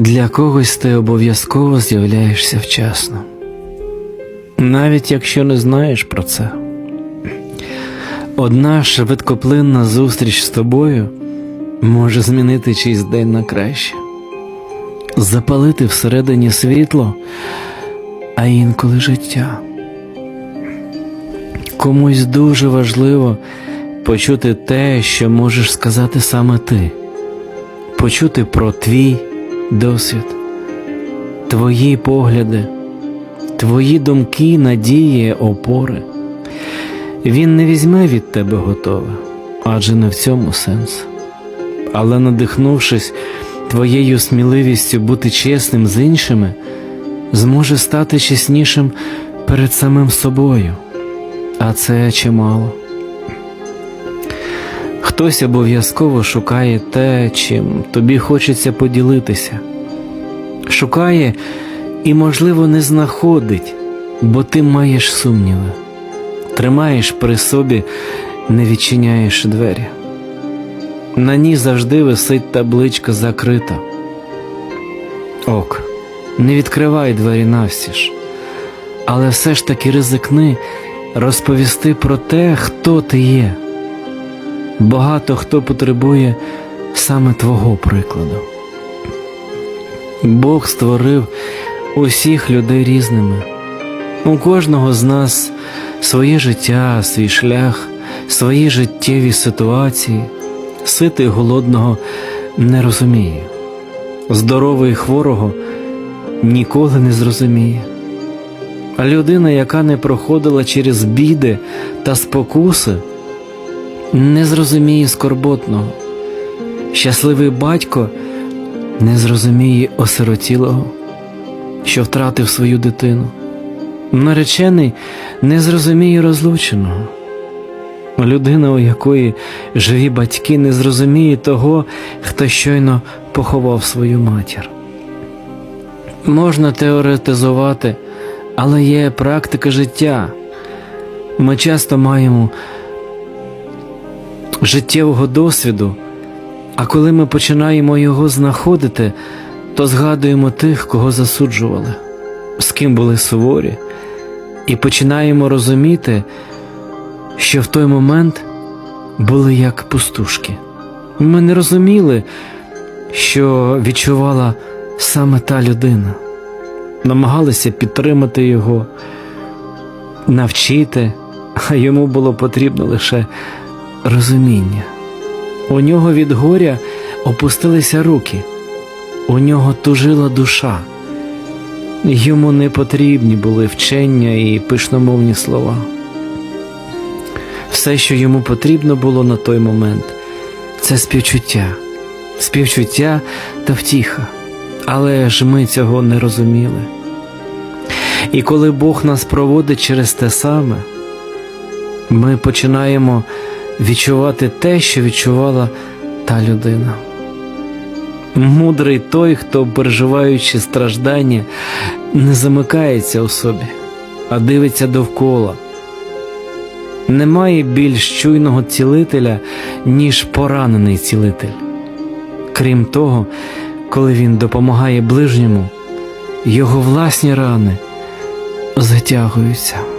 Для когось ти обов'язково з'являєшся вчасно, навіть якщо не знаєш про це. Одна швидкоплинна зустріч з тобою може змінити чийсь день на краще, запалити всередині світло, а інколи життя. Комусь дуже важливо почути те, що можеш сказати саме ти, почути про твій досвід, твої погляди, твої думки, надії, опори. Він не візьме від тебе готове, адже не в цьому сенс. Але надихнувшись твоєю сміливістю бути чесним з іншими, зможе стати чеснішим перед самим собою, а це чимало. Хтось обов'язково шукає те, чим тобі хочеться поділитися. Шукає і, можливо, не знаходить, бо ти маєш сумніви. Тримаєш при собі, не відчиняєш двері. На ній завжди висить табличка закрита. Ок, не відкривай двері навстіж, але все ж таки ризикни розповісти про те, хто ти є. Багато хто потребує саме твого прикладу. Бог створив усіх людей різними. У кожного з нас своє життя, свій шлях, свої життєві ситуації. Ситий голодного не розуміє, здоровий хворого ніколи не зрозуміє. А людина, яка не проходила через біди та спокуси, не зрозуміє скорботного. Щасливий батько не зрозуміє осиротілого, що втратив свою дитину. Наречений не зрозуміє розлученого. Людина, у якої живі батьки, не зрозуміє того, хто щойно поховав свою матір. Можна теоретизувати, але є практика життя. Ми часто маємо життєвого досвіду, а коли ми починаємо його знаходити, то згадуємо тих, кого засуджували, з ким були суворі, і починаємо розуміти, що в той момент були як пустушки. Ми не розуміли, що відчувала саме та людина, намагалися підтримати його, навчити, а йому було потрібно лише розуміння. У нього від горя опустилися руки, у нього тужила душа. Йому не потрібні були вчення і пишномовні слова. Все, що йому потрібно було на той момент, це співчуття, співчуття та втіха. Але ж ми цього не розуміли. І коли Бог нас проводить через те саме, ми починаємо відчувати те, що відчувала та людина. Мудрий той, хто, переживаючи страждання, не замикається у собі, а дивиться довкола. Немає більш чуйного цілителя, ніж поранений цілитель. Крім того, коли він допомагає ближньому, його власні рани затягуються.